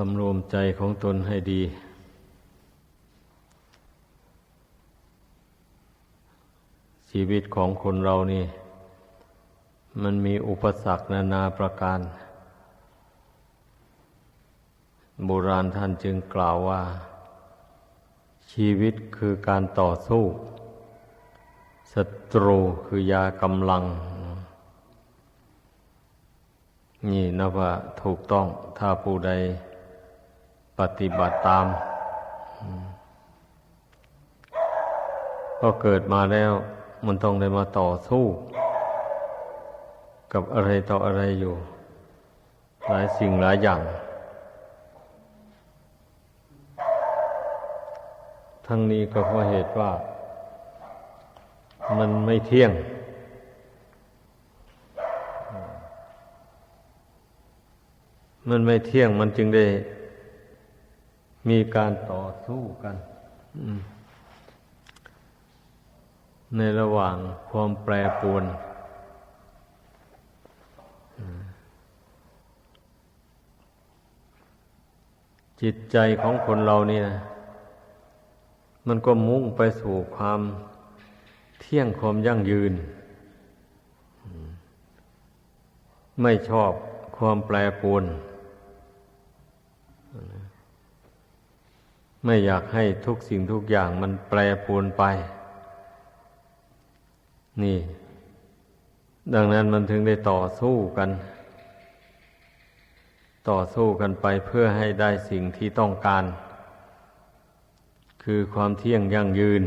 สำรวมใจของตนให้ดี ชีวิตของคนเรานี่ มันมีอุปสรรคนานาประการ โบราณท่านจึงกล่าวว่า ชีวิตคือการต่อสู้ศัตรูคือยากำลัง นี่นะว่าถูกต้องถ้าผู้ใด ปฏิบัติตาม ก็เกิดมาแล้ว มันต้องได้มาต่อสู้ กับอะไรต่ออะไรอยู่ หลายสิ่งหลายอย่าง ทั้งนี้ก็เพราะเหตุว่า มันไม่เที่ยงมันไม่เที่ยงมันจึงได้ มีการต่อสู้กันในระหว่างความแปรปรวนจิตใจของคนเราเนี่ย มันก็มุ่งไปสู่ความเที่ยงความยั่งยืน ไม่ชอบความแปรปรวน ไม่อยากให้ทุกสิ่งทุกอย่างมันแปรปรวนไป นี่ ดังนั้นมันถึงได้ต่อสู้กัน ต่อสู้กันไปเพื่อให้ได้สิ่งที่ต้องการ คือความเที่ยงยั่งยืน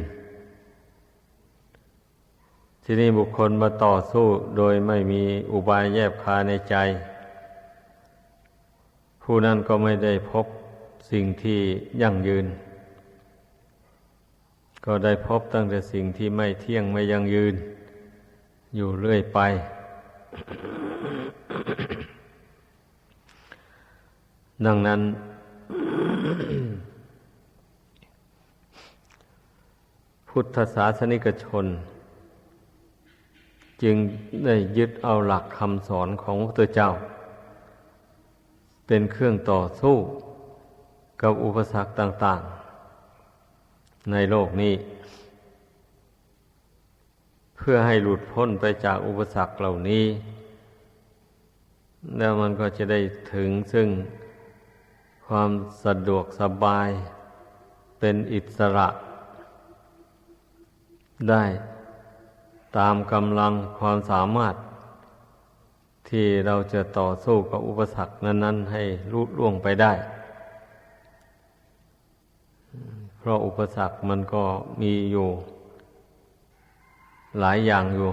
ที่นี่บุคคลมาต่อสู้โดยไม่มีอุบายแยบคาในใจ ผู้นั้นก็ไม่ได้พบ สิ่งที่ยั่งยืน ก็ได้พบตั้งแต่สิ่งที่ไม่เที่ยงไม่ยั่งยืน อยู่เรื่อยไป ดังนั้นพุทธศาสนิกชน จึงได้ยึดเอาหลักคำสอนของพระเจ้า เป็นเครื่องต่อสู้ กับอุปสรรคต่าง ๆ ในโลกนี้ เพื่อให้หลุดพ้นไปจากอุปสรรคเหล่านี้ แล้วมันก็จะได้ถึงซึ่งความสะดวกสบายเป็นอิสระ ได้ตามกำลังความสามารถ ที่เราจะต่อสู้กับอุปสรรคนั้น ๆ ให้ลุล่วงไปได้ เพราะอุปสรรคมันก็มีอยู่ หลายอย่างอยู่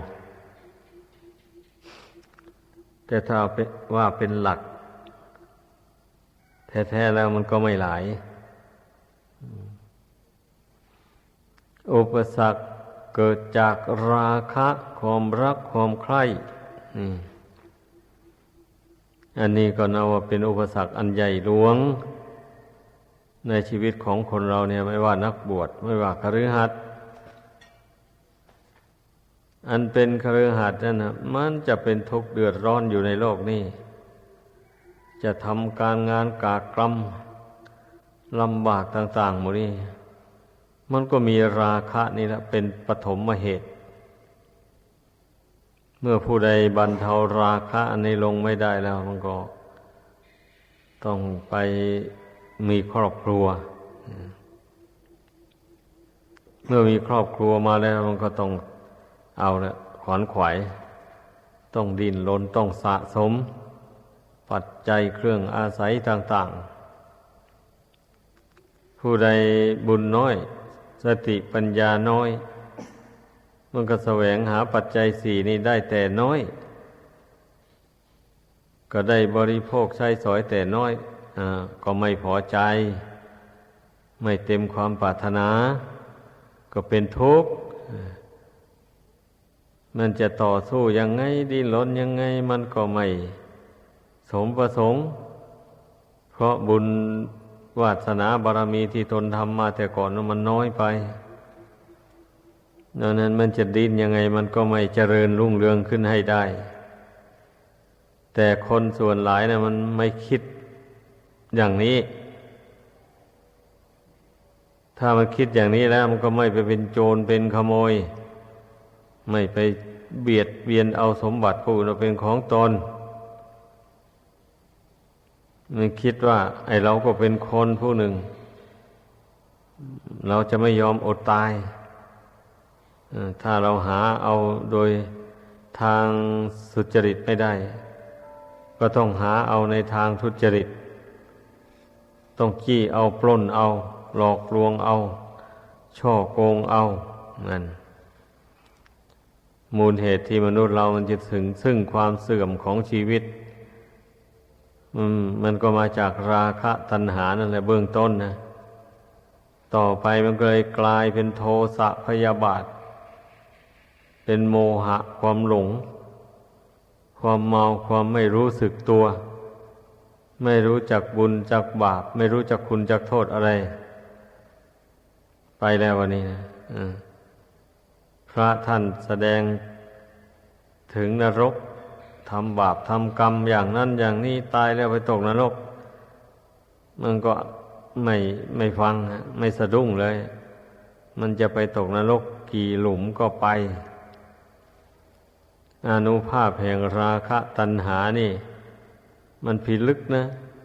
แต่ถ้าว่าเป็นหลัก แท้ๆแล้วมันก็ไม่หลาย อุปสรรคเกิดจากราคะความรักความใคร่อันนี้ก็นับว่าเป็นอุปสรรคอันใหญ่หลวง ในชีวิตของคนเราเนี่ยไม่ว่านักบวชไม่ว่าคฤหัสถ์อันเป็นคฤหัสถ์นั่นนะมันจะเป็นทุกข์เดือดร้อนอยู่ในโลกนี้ จะทำการงานกากกรรมลำบากต่าง ๆ หมดนี้มันก็มีราคะนี่แหละเป็นปฐมเหตุ เมื่อผู้ใดบรรเทาราคะอันนี้ลงไม่ได้แล้ว มันก็ ต้องไป มีครอบครัว เมื่อมีครอบครัวมาแล้วมันก็ต้องเอาละขวนขวายต้องดินลนต้องสะสม ปัจจัยเครื่องอาศัยต่าง ๆ ผู้ใดบุญน้อย สติปัญญาน้อย มันก็แสวงหาปัจจัยสี่นี้ได้แต่น้อย ก็ได้บริโภคใช้สอยแต่น้อย ก็ไม่พอใจ ไม่เต็มความปรารถนา ก็เป็นทุกข์มันจะต่อสู้ยังไงดิ้นรนยังไงมันก็ไม่สมประสงค์ เพราะบุญวาสนาบารมีที่ตนทำมาแต่ก่อนมันน้อยไปดังนั้นมันจะดิ้นยังไงมันก็ไม่เจริญรุ่งเรืองขึ้นให้ได้ แต่คนส่วนหลายนะมันไม่คิด อย่างนี้ ถ้ามันคิดอย่างนี้แล้ว มันก็ไม่ไปเป็นโจรเป็นขโมย ไม่ไปเบียดเบียนเอาสมบัติผู้อื่นมาเป็นของตนมันคิดว่า ไอเราก็เป็นคนผู้หนึ่ง เราจะไม่ยอมอดตายถ้าเราหาเอาโดยทางสุจริตไม่ได้ ก็ต้องหาเอาในทางทุจริต ต้องจี้เอาปล้นเอา หลอกลวงเอา ช่อโกงเอานั่นมูลเหตุที่มนุษย์เรามันจะถึงซึ่งความเสื่อมของชีวิตมมันก็มาจากราคะตัณหานั่นแหละเบื้องต้นนะ ต่อไปมันเลยกลายเป็นโทสะพยาบาท เป็นโมหะความหลง ความเมาความไม่รู้สึกตัว ไม่รู้จักบุญจักบาป ไม่รู้จักคุณจักโทษอะไร ไปแล้ววันนี้นะพระท่านแสดงถึงนรกทำบาปทำกรรมอย่างนั้นอย่างนี้ตายแล้วไปตกนรก มันก็ไม่ไม่ฟังฮะไม่สะดุ้งเลย มันจะไปตกนรกกี่หลุมก็ไป อนุภาพแห่งราคะตัณหานี่ มันพิดลึกนะ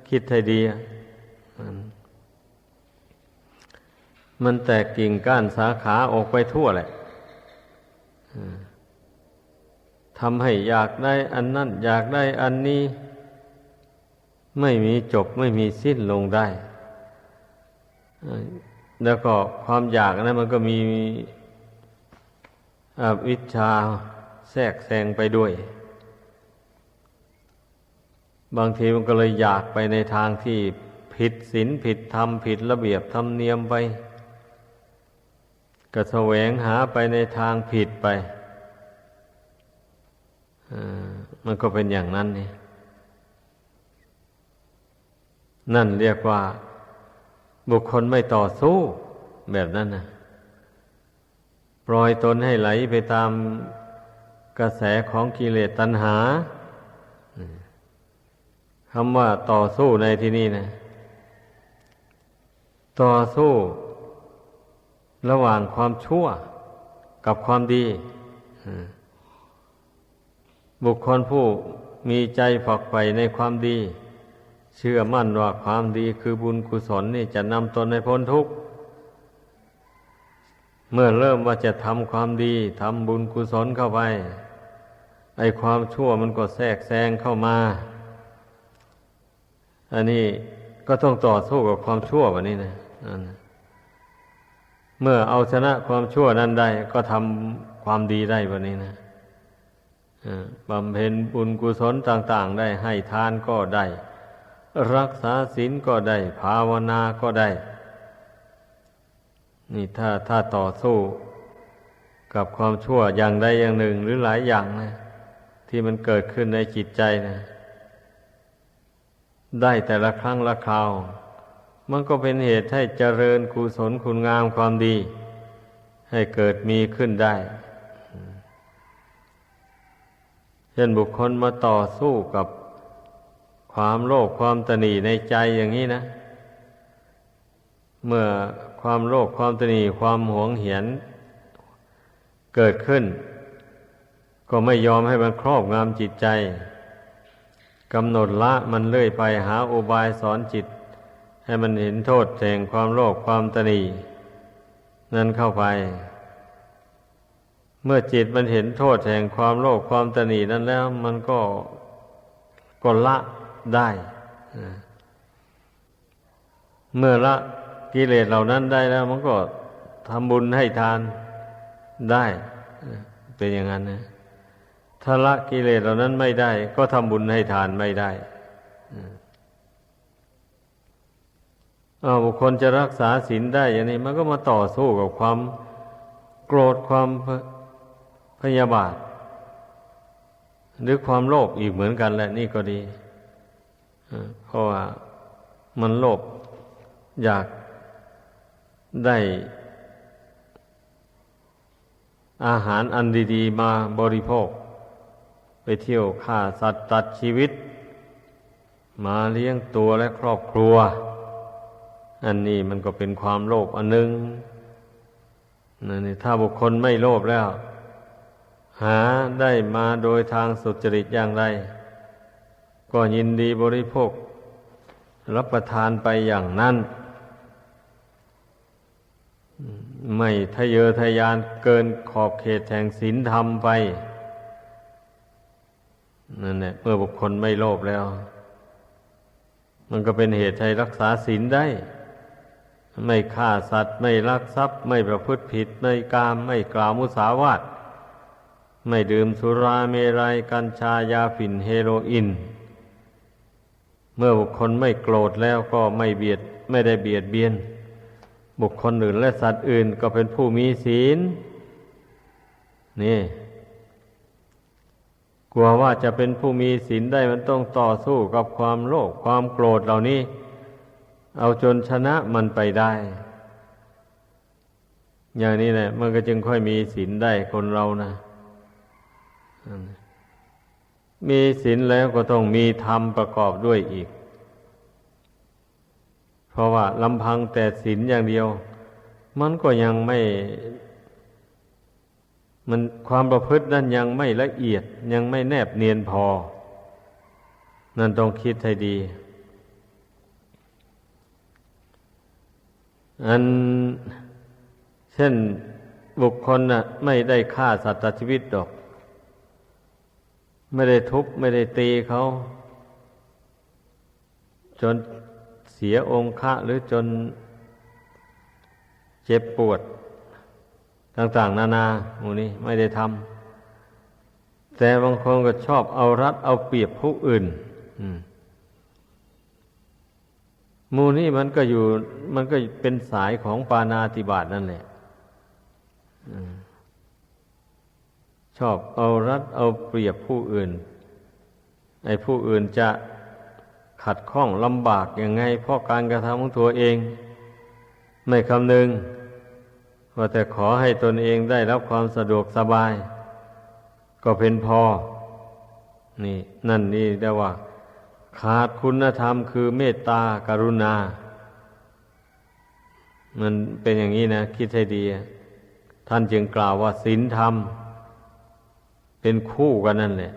คิดให้ดีมันมันแตกกิ่งก้านสาขาออกไปทั่วแหละทำให้อยากได้อันนั้น อยากได้อันนี้ ไม่มีจบไม่มีสิ้นลงได้ แล้วก็ความอยากนั้นมันก็มีอวิชชาแทรกแซงไปด้วย บางทีมันก็เลยอยากไปในทางที่ผิดศีลผิดธรรมผิดระเบียบธรรมเนียมไปก็แสวงหาไปในทางผิดไปมันก็เป็นอย่างนั้นนี่นั่นเรียกว่า บุคคลไม่ต่อสู้แบบนั้นนะปล่อยตนให้ไหลไปตามกระแสของกิเลสตัณหา คำว่าต่อสู้ในที่นี้นะ ต่อสู้ ระหว่างความชั่วกับความดี บุคคลผู้มีใจฝักใฝ่ในความดี เชื่อมั่นว่าความดีคือบุญกุศลนี่จะนำตนให้พ้นทุกข์ เมื่อเริ่มว่าจะทำความดีทำบุญกุศลเข้าไป ไอความชั่วมันก็แทรกแซงเข้ามา อันนี้ก็ต้องต่อสู้กับความชั่วแบบนี้นะเมื่อเอาชนะความชั่วนั้นได้ ก็ทำความดีได้แบบนี้นะบำเพ็ญบุญกุศลต่าง ๆ ได้ให้ทานก็ได้ รักษาศีลก็ได้ ภาวนาก็ได้ นี่ถ้าถ้าต่อสู้กับความชั่วอย่างใดอย่างหนึ่งหรือหลายอย่างนะที่มันเกิดขึ้นในจิตใจนะ ได้แต่ละครั้งละคราว มันก็เป็นเหตุให้เจริญกุศลคุณงามความดี ให้เกิดมีขึ้นได้ เช่นบุคคลมาต่อสู้กับความโลภความตนีในใจอย่างนี้นะ เมื่อความโลภความตนีความหวงเหียนเกิดขึ้น ก็ไม่ยอมให้มันครอบงำจิตใจ กำหนดละมันเลื่อยไปหาอุบายสอนจิต ให้มันเห็นโทษแห่งความโลภความตนีนั่นเข้าไป เมื่อจิตมันเห็นโทษแห่งความโลภความตนีนั้นแล้ว มันก็ก็ละได้เมื่อละกิเลสเหล่านั้นได้แล้ว มันก็ทำบุญให้ทานได้ เป็นอย่างนั้นนะ ถ้าละกิเลสเหล่านั้นไม่ได้ ก็ทำบุญให้ทานไม่ได้อาบุคคลจะรักษาศีลได้อย่างนี้ มันก็มาต่อสู้กับความโกรธความพยาบาท หรือความโลภอีกเหมือนกันแหละนี่ก็ดีเพราะว่ามันโลภอยากได้อาหารอันดี ๆ มาบริโภค ไปเที่ยวฆ่าสัตว์ตัดชีวิต มาเลี้ยงตัวและครอบครัว อันนี้มันก็เป็นความโลภอันหนึงนั่นนี่ถ้าบุคคลไม่โลภแล้ว หาได้มาโดยทางสุจริตอย่างไร ก็ยินดีบริโภค รับประทานไปอย่างนั้น ไม่ทะเยอทะยานเกินขอบเขตแห่งศีลธรรมไป นั่นแหละเมื่อบุคคลไม่โลภแล้ว มันก็เป็นเหตุให้รักษาศีลได้ ไม่ฆ่าสัตว์ ไม่ลักทรัพย์ ไม่ประพฤติผิดไม่กาม ไม่กล่าวมุสาวาทไม่ดื่มสุราเมรัยกัญชายาฝิ่นเฮโรอีนเมื่อบุคคลไม่โกรธแล้วก็ไม่เบียดไม่ได้เบียดเบียน บุคคลอื่นและสัตว์อื่นก็เป็นผู้มีศีลนี่ กลัวว่าจะเป็นผู้มีศีลได้มันต้องต่อสู้กับความโลภความโกรธเหล่านี้ เอาจนชนะมันไปได้ อย่างนี้แหละ มันก็จึงค่อยมีศีลได้คนเรานะมีศีลแล้วก็ต้องมีธรรมประกอบด้วยอีก เพราะว่าลำพังแต่ศีลอย่างเดียว มันก็ยังไม่ มันความประพฤตินั้นยังไม่ละเอียดยังไม่แนบเนียนพอ นั่นต้องคิดให้ดี อันเช่นบุคคลน่ะ ไม่ได้ฆ่าสัตว์ชีวิตดอก ไม่ได้ทุบไม่ได้ตีเขา จนเสียองค์ะหรือจนเจ็บปวด ต่างๆ นานาหมูนี้ไม่ได้ทำแต่บางคนก็ชอบเอารัดเอาเปรียบผู้อื่นหมูนี้มันก็อยู่ มันก็เป็นสายของปานาติบาตนั่นแหละชอบเอารัดเอาเปรียบผู้อื่นไอ้ผู้อื่นจะขัดข้องลำบากยังไง เพราะการกระทำของตัวเอง ไม่คำนึง ว่าแต่ขอให้ตนเองได้รับความสะดวกสบาย ก็เป็นพอ นี่ นั่นนี่ได้ว่า ขาดคุณธรรมคือเมตตากรุณา มันเป็นอย่างนี้นะ คิดให้ดี ท่านจึงกล่าวว่าศีลธรรม เป็นคู่กันนั่นแหละ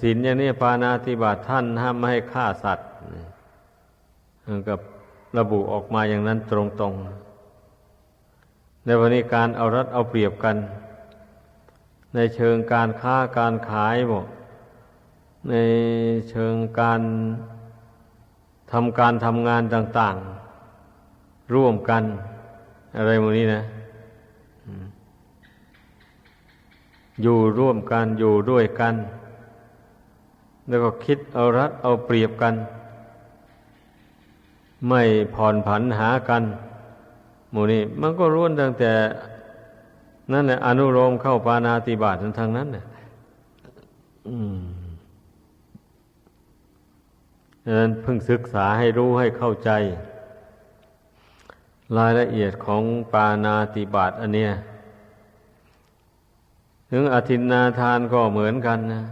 ศีลอย่างนี้ปานาติบาตท่านห้ามไม่ให้ฆ่าสัตว์กับ ระบุออกมาอย่างนั้นตรงๆ ในวันนี้การเอารัดเอาเปรียบกัน ในเชิงการค้าการขายบอกในเชิงการทำการทำงานต่าง ๆ ร่วมกัน อะไรโมนี้นะ อยู่ร่วมกันอยู่ด้วยกัน แล้วก็คิดเอารัดเอาเปรียบกัน ไม่ผ่อนผันหากันหมู่นี้มันก็ร่วนตั้งแต่ นั่นแหละอนุโลมเข้าปานาติบาตทางนั้นเนี่ยดังนั้นเพิ่งศึกษาให้รู้ให้เข้าใจ รายละเอียดของปานาติบาตอันเนี้ยถึงอธินาทานก็เหมือนกันนะ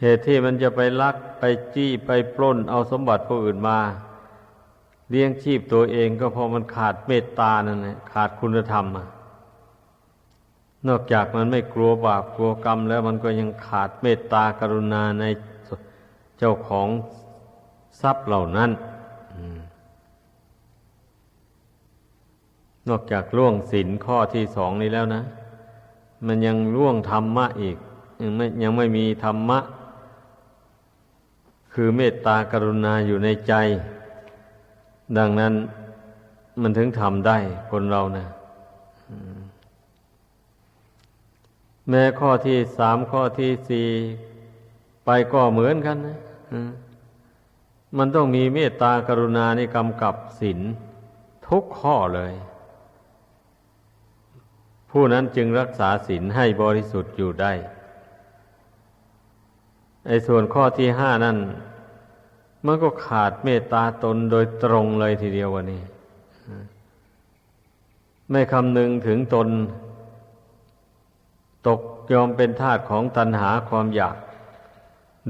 เหตุที่มันจะไปลักไปจี้ไปปล้นเอาสมบัติผู้อื่นมา เลี้ยงชีพตัวเองก็เพราะมันขาดเมตตานั่นแหละขาดคุณธรรมอะนอกจากมันไม่กลัวบาปกลัวกรรม แล้วมันก็ยังขาดเมตตากรุณาในเจ้าของทรัพย์เหล่านั้นนอกจากล่วงศีลข้อที่สองนี้แล้วนะ มันยังล่วงธรรมะอีก ยังไม่ยังไม่มีธรรมะ คือเมตตากรุณาอยู่ในใจ ดังนั้นมันถึงทำได้คนเรานะแม้ข้อที่สามข้อที่สี่ไปก็เหมือนกันนะมันต้องมีเมตตากรุณาในกำกับศีลทุกข้อเลย ผู้นั้นจึงรักษาศีลให้บริสุทธิ์อยู่ได้ ไอ้ส่วนข้อที่ห้านั่นมันก็ขาดเมตตาตนโดยตรงเลยทีเดียววันนี้ ไม่คำนึงถึงตน ตกยอมเป็นทาสของตัณหาความอยาก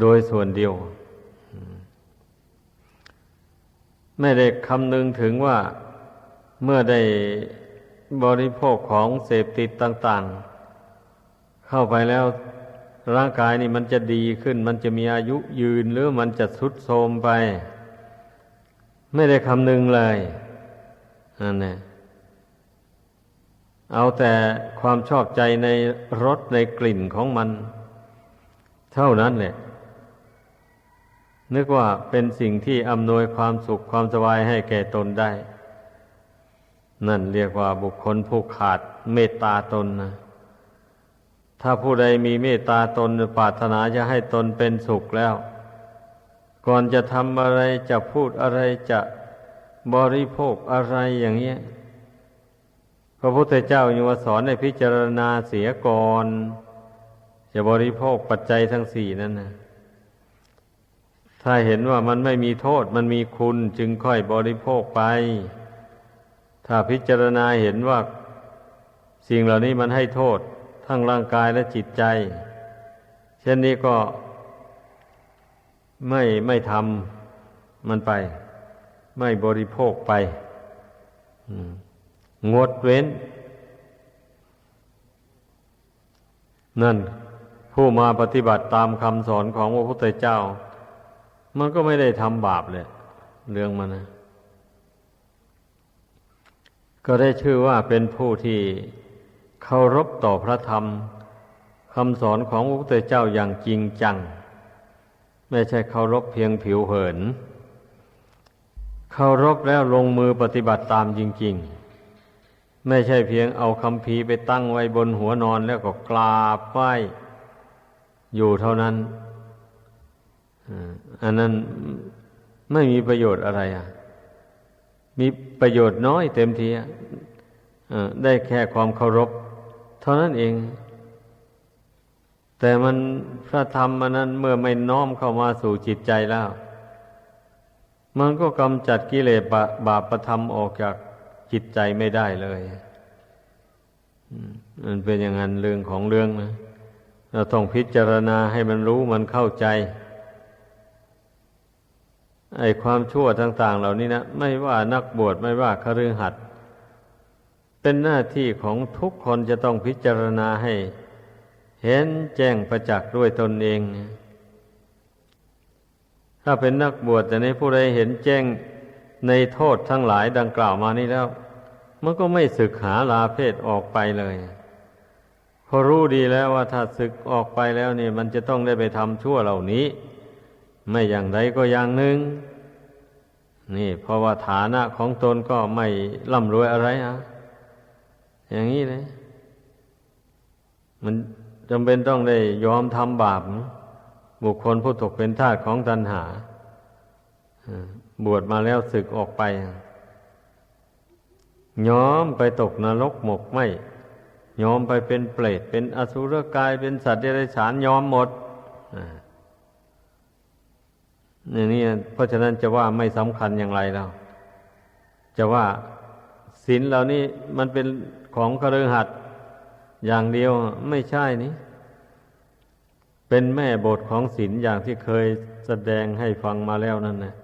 โดยส่วนเดียว ไม่ได้คำนึงถึงว่าเมื่อได้บริโภคของเสพติดต่าง ๆ เข้าไปแล้ว ร่างกายนี่มันจะดีขึ้น มันจะมีอายุยืนหรือมันจะทรุดโทรมไป ไม่ได้คำนึงเลยนั่นแหละเอาแต่ความชอบใจในรสในกลิ่นของมัน เท่านั้นแหละนึกว่าเป็นสิ่งที่อำนวยความสุขความสบายให้แก่ตนได้ นั่นเรียกว่าบุคคลผู้ขาดเมตตาตนนะ ถ้าผู้ใดมีเมตตาตนปรารถนาจะให้ตนเป็นสุขแล้ว ก่อนจะทำอะไรจะพูดอะไรจะบริโภคอะไรอย่างเงี้ยพระพุทธเจ้ายังว่าสอนให้พิจารณาเสียก่อนจะบริโภคปัจจัยทั้งสี่นั่นนะถ้าเห็นว่ามันไม่มีโทษมันมีคุณจึงค่อยบริโภคไป ถ้าพิจารณาเห็นว่าสิ่งเหล่านี้มันให้โทษ ทั้งร่างกายและจิตใจ เช่นนี้ก็ไม่ไม่ทำมันไป ไม่บริโภคไปงดเว้น นั่น ผู้มาปฏิบัติตามคำสอนของพระพุทธเจ้า มันก็ไม่ได้ทำบาปเลย เรื่องมันนะ ก็ได้ชื่อว่าเป็นผู้ที่ เคารพต่อพระธรรมคำสอนของพระพุทธเจ้าอย่างจริงจัง ไม่ใช่เคารพเพียงผิวเผิน เคารพแล้วลงมือปฏิบัติตามจริง ๆ ไม่ใช่เพียงเอาคำพีไปตั้งไว้บนหัวนอนแล้วก็กราบไหว้อยู่เท่านั้นอันนั้นไม่มีประโยชน์อะไรอะ มีประโยชน์น้อยเต็มทีได้แค่ความเคารพ เท่านั้นเอง แต่มันพระธรรมมันนั้นเมื่อไม่น้อมเข้ามาสู่จิตใจแล้ว มันก็กำจัดกิเลสบาปประธรรมออกจากจิตใจไม่ได้เลยมันเป็นอย่างนั้นเรื่องของเรื่องนะเราต้องพิจารณาให้มันรู้มันเข้าใจไอ้ความชั่วต่าง ๆ เหล่านี้นะไม่ว่านักบวชไม่ว่าคฤหัสถ์ เป็นหน้าที่ของทุกคนจะต้องพิจารณาให้ เห็นแจ้งประจักษ์ด้วยตนเอง ถ้าเป็นนักบวชแต่ในผู้ใดเห็นแจ้งในโทษทั้งหลายดังกล่าวมานี้แล้ว มันก็ไม่ศึกหาลาเพศออกไปเลยพอรู้ดีแล้วว่าถ้าศึกออกไปแล้วนี่ มันจะต้องได้ไปทำชั่วเหล่านี้ ไม่อย่างใดก็อย่างหนึ่งนี่ เพราะว่าฐานะของตนก็ไม่ร่ำรวยอะไรอะ อย่างนี้เลยมันจำเป็นต้องได้ยอมทำบาปบุคคลผู้ตกเป็นทาสของตัณหาบวชมาแล้วศึกออกไปยอมไปตกนรกหมกไหมยอมไปเป็นเปรตเป็นอสุรกายเป็นสัตว์เดรัจฉานยอมหมดนี่างนี่เพราะฉะนั้นจะว่าไม่สำคัญอย่างไรแล้วจะว่า ศีลเหล่านี้มันเป็นของคฤหัสถ์อย่างเดียวไม่ใช่นี่เป็นแม่บทของศีลอย่างที่เคยแสดงให้ฟังมาแล้วนั่นนะ